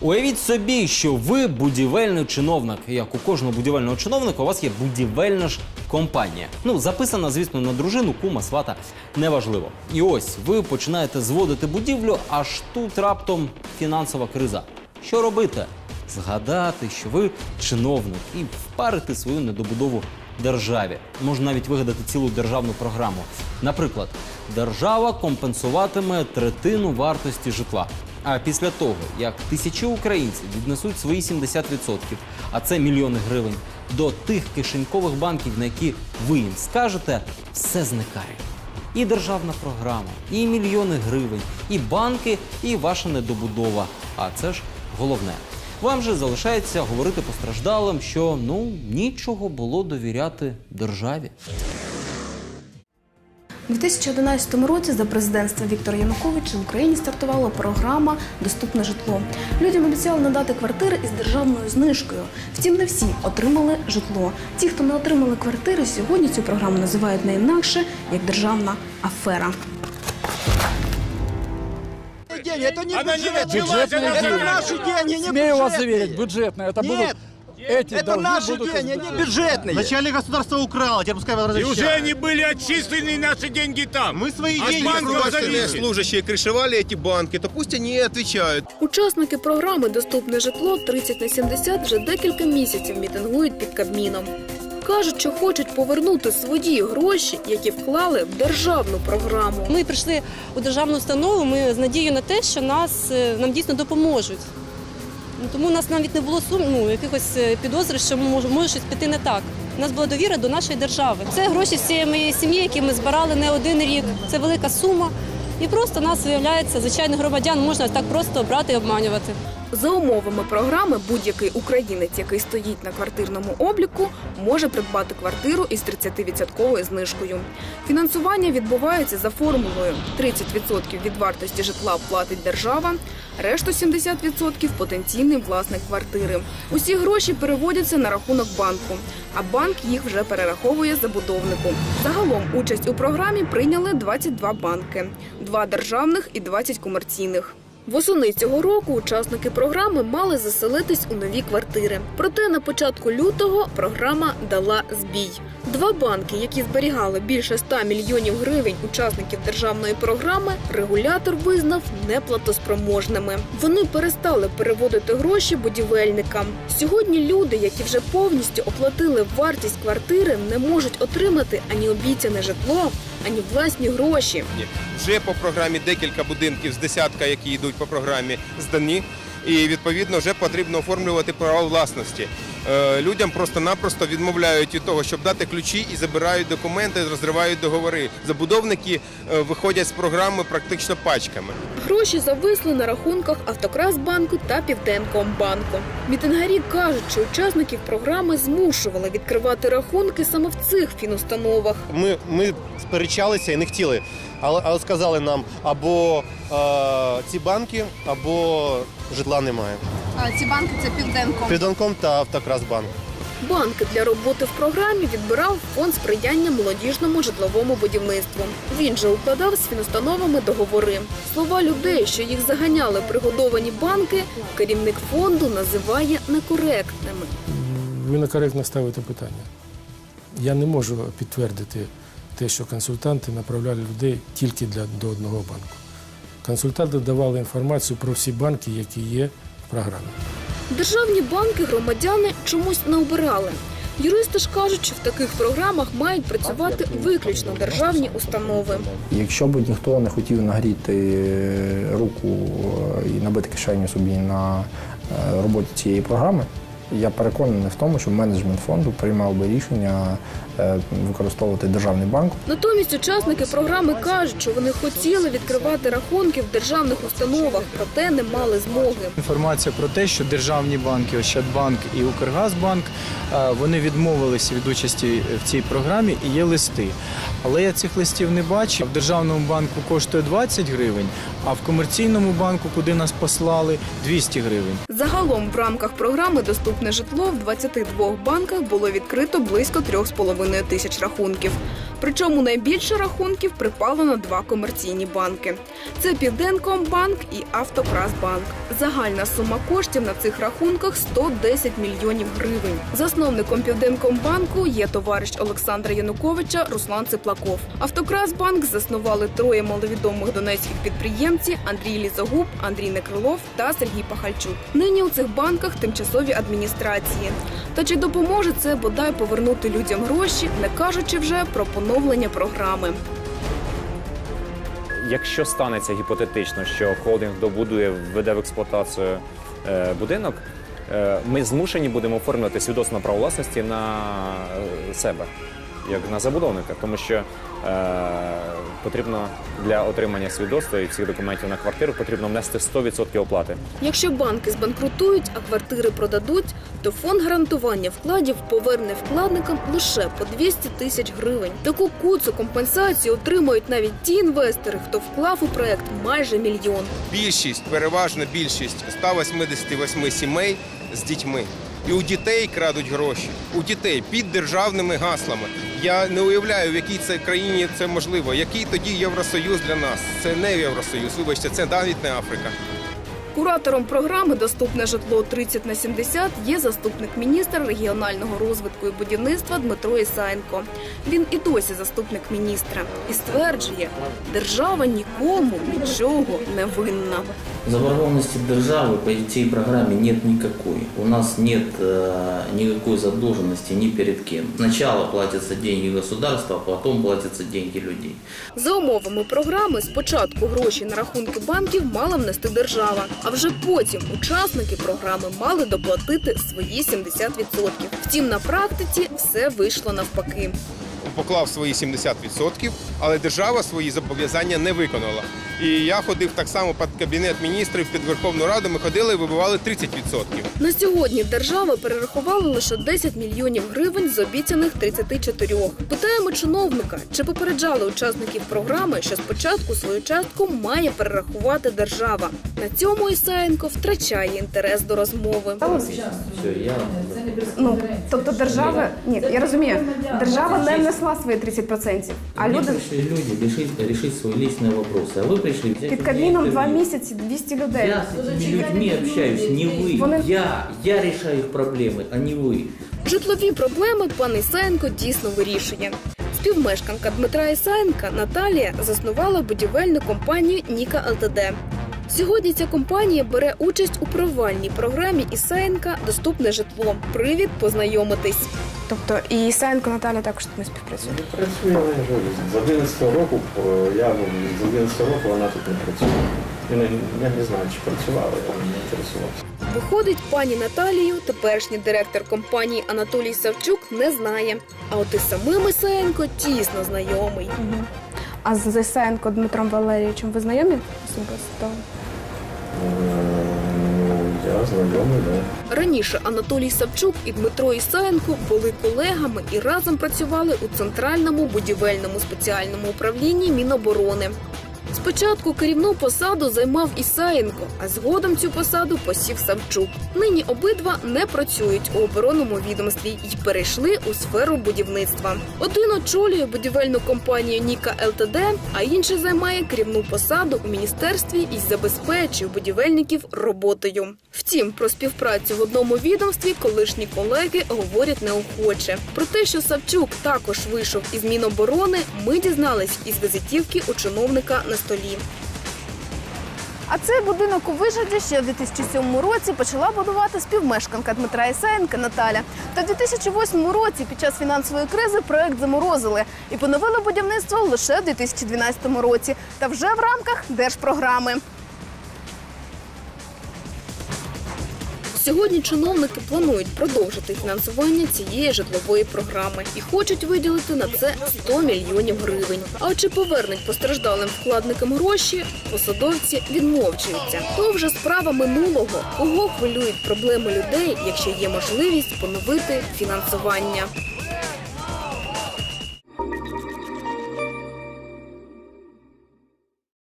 Уявіть собі, що ви будівельний чиновник. Як у кожного будівельного чиновника, у вас є будівельна ж компанія. Ну, записана, звісно, на дружину, кума, свата, неважливо. І ось ви починаєте зводити будівлю, аж тут раптом фінансова криза. Що робити? Згадати, що ви чиновник, і впарити свою недобудову державі. Можна навіть вигадати цілу державну програму. Наприклад, держава компенсуватиме третину вартості житла. А після того, як тисячі українців віднесуть свої 70%, а це мільйони гривень, до тих кишенькових банків, на які ви їм скажете, все зникає. І державна програма, і мільйони гривень, і банки, і ваша недобудова. А це ж головне. Вам же залишається говорити постраждалим, що ну нічого було довіряти державі. У 2011 році за президентства Віктора Януковича в Україні стартувала програма Доступне житло. Людям обіцяли надати квартири із державною знижкою. Втім, не всі отримали житло. Ті, хто не отримали квартири, сьогодні цю програму називають не інакше як державна афера. деньги, это не Она не бюджетные, началась, она это деньги. наши деньги, не Смею вас бюджетные. заверить, бюджетные. Это Нет, будут эти это долги наши будут деньги, из не бюджета. бюджетные. Вначале государство украло, теперь пускай И возвращает. уже они были отчислены, наши деньги там. Мы свои От деньги банков бросили. зависит. служащие крышевали эти банки, то пусть они и отвечают. Учасники програми Доступне житло 30 на 70 вже декілька місяців мітингують під Кабміном. Кажуть, що хочуть повернути свої гроші, які вклали в державну програму. Ми прийшли у державну установу. Ми з надією на те, що нас е, нам дійсно допоможуть. Ну, Тому у нас навіть не було сум, ну, якихось е, підозри, що може, може щось піти не так. У нас була довіра до нашої держави. Це гроші всієї моєї сім'ї, які ми збирали не один рік. Це велика сума. І просто нас виявляється, звичайних громадян можна так просто брати і обманювати. За умовами програми, будь-який українець, який стоїть на квартирному обліку, може придбати квартиру із 30% знижкою. Фінансування відбувається за формулою: 30% від вартості житла платить держава, решту 70% – потенційний власник квартири. Усі гроші переводяться на рахунок банку, а банк їх вже перераховує забудовнику. Загалом участь у програмі прийняли 22 банки, два державних і 20 комерційних. Восени цього року учасники програми мали заселитись у нові квартири. Проте на початку лютого програма дала збій. Два банки, які зберігали більше 100 мільйонів гривень учасників державної програми, регулятор визнав неплатоспроможними. Вони перестали переводити гроші будівельникам. Сьогодні люди, які вже повністю оплатили вартість квартири, не можуть отримати ані обіцяне житло, ані власні гроші. Вже по програмі декілька будинків з десятка, які йдуть по програмі, здані. І відповідно вже потрібно оформлювати право власності. Е, Людям просто-напросто відмовляють від того, щоб дати ключі і забирають документи, розривають договори. Забудовники е, виходять з програми практично пачками. Гроші зависли на рахунках Автокрасбанку та Південкомбанку. Мітингарі кажуть, що учасників програми змушували відкривати рахунки саме в цих фінустановах. Ми, ми сперечалися і не хотіли, але, але сказали нам або е, ці банки, або житла немає. А ці банки це Південком. Підонком та Автокрасбанк. Банки для роботи в програмі відбирав фонд сприяння молодіжному житловому будівництву. Він же укладав з фінустановами договори. Слова людей, що їх заганяли пригодовані банки, керівник фонду називає некоректними. Ви некоректно ставите питання. Я не можу підтвердити те, що консультанти направляли людей тільки для, до одного банку. Консультанти давали інформацію про всі банки, які є в програмі. Державні банки громадяни чомусь не обирали. Юристи ж кажуть, що в таких програмах мають працювати виключно державні установи. Якщо б ніхто не хотів нагріти е, руку е, і набити кишеню собі на е, роботі цієї програми, я переконаний в тому, що менеджмент фонду приймав би рішення е, використовувати державний банк Натомість учасники програми кажуть, що вони хотіли відкривати рахунки в державних установах, проте не мали змоги. Інформація про те, що державні банки, Ощадбанк і Укргазбанк, е, вони відмовилися від участі в цій програмі і є листи. Але я цих листів не бачив. В державному банку коштує 20 гривень, а в комерційному банку, куди нас послали, 200 гривень. Загалом в рамках програми Доступне житло в 22 банках було відкрито близько 3,5 тисяч рахунків. Причому найбільше рахунків припало на два комерційні банки: це Південкомбанк і Автокрасбанк. Загальна сума коштів на цих рахунках 110 мільйонів гривень. Засновником Південкомбанку є товариш Олександра Януковича Руслан Циплаков. Автокрасбанк заснували троє маловідомих донецьких підприємців Андрій Лізогуб, Андрій Некрилов та Сергій Пахальчук. Нині у цих банках тимчасові адміністрації. Та чи допоможе це бодай повернути людям гроші, не кажучи вже про поновлення програми? Якщо станеться гіпотетично, що холдинг добудує, введе в експлуатацію е, будинок, е, ми змушені будемо оформлювати свідоцтво право власності на е, себе, як на забудовника, тому що е, потрібно для отримання свідоцтва і всіх документів на квартиру потрібно внести 100% оплати. Якщо банки збанкрутують, а квартири продадуть, то фонд гарантування вкладів поверне вкладникам лише по 200 тисяч гривень. Таку куцу компенсацію отримають навіть ті інвестори, хто вклав у проект майже мільйон. Більшість, переважна більшість 188 сімей з дітьми. І у дітей крадуть гроші, у дітей під державними гаслами. Я не уявляю, в якій це країні це можливо. Який тоді Євросоюз для нас? Це не Євросоюз. Вибачте, це навіть не Африка. Куратором програми Доступне житло 30 на 70 є заступник міністра регіонального розвитку і будівництва Дмитро Ісаєнко. Він і досі заступник міністра і стверджує, держава нікому нічого не винна. Заборгованности державы по цій программе нет никакой. У нас нет э, никакой задолженности ни перед кем. Сначала платятся деньги государства, а потом платятся деньги людей. За умовами програми спочатку гроші на рахунки банків мала внести держава, а вже потім учасники програми мали доплатити свої 70%. Втім, на практиці все вийшло навпаки. Поклав свої 70%, але держава свої зобов'язання не виконала. І я ходив так само під кабінет міністрів, під Верховну Раду. Ми ходили і вибивали 30%. На сьогодні держава перерахувала лише 10 мільйонів гривень з обіцяних 34. Питаємо чиновника, чи попереджали учасників програми, що спочатку свою частку має перерахувати держава. На цьому Ісаєнко втрачає інтерес до розмови. Все, я... Ну, тобто держава, ні, я розумію, держава не внесла свої 30%, а Мне люди пришли люди решить, решить свои личные вопросы, а вы пришли взять під у меня Кабміном два интервью. місяці, 200 людей. Я с этими людьми общаюсь, не вы. Вони- Я, я решаю их проблемы, а не вы. Житлові проблеми пан Ісаєнко дійсно вирішує. Співмешканка Дмитра Ісаєнка Наталія заснувала будівельну компанію Ніка ЛТД. Сьогодні ця компанія бере участь у провальній програмі Ісаєнка Доступне житло. Привід познайомитись. Тобто і Ісаєнко Наталя також з ними співпрацює. Працює я не говорю. З 11 року е, я ну, з 11 року вона тут не працює. Я не, я не знаю, чи працювала, я не інтересувався. Виходить, пані Наталію, теперішній директор компанії Анатолій Савчук, не знає. А от із самим Ісаєнко тісно знайомий. А з Ісаєнко Дмитром Валерійовичем ви знайомі особисто? Е, знайомий, да. Раніше Анатолій Савчук і Дмитро Ісаєнко були колегами і разом працювали у центральному будівельному спеціальному управлінні Міноборони. Спочатку керівну посаду займав Ісаєнко, а згодом цю посаду посів Савчук. Нині обидва не працюють у оборонному відомстві і перейшли у сферу будівництва. Один очолює будівельну компанію Ніка ЛТД, а інший займає керівну посаду у міністерстві і забезпечує будівельників роботою. Втім, про співпрацю в одному відомстві колишні колеги говорять неохоче. Про те, що Савчук також вийшов із Міноборони, ми дізнались із візитівки у чиновника на столі. А цей будинок у Вижгороді ще в 2007 році почала будувати співмешканка Дмитра Ісаєнка Наталя. Та в 2008 році під час фінансової кризи проект заморозили і поновили будівництво лише в 2012 році, та вже в рамках держпрограми. Сьогодні чиновники планують продовжити фінансування цієї житлової програми і хочуть виділити на це 100 мільйонів гривень. А чи повернуть постраждалим вкладникам гроші, посадовці відмовчуються. То вже справа минулого. Кого хвилюють проблеми людей, якщо є можливість поновити фінансування?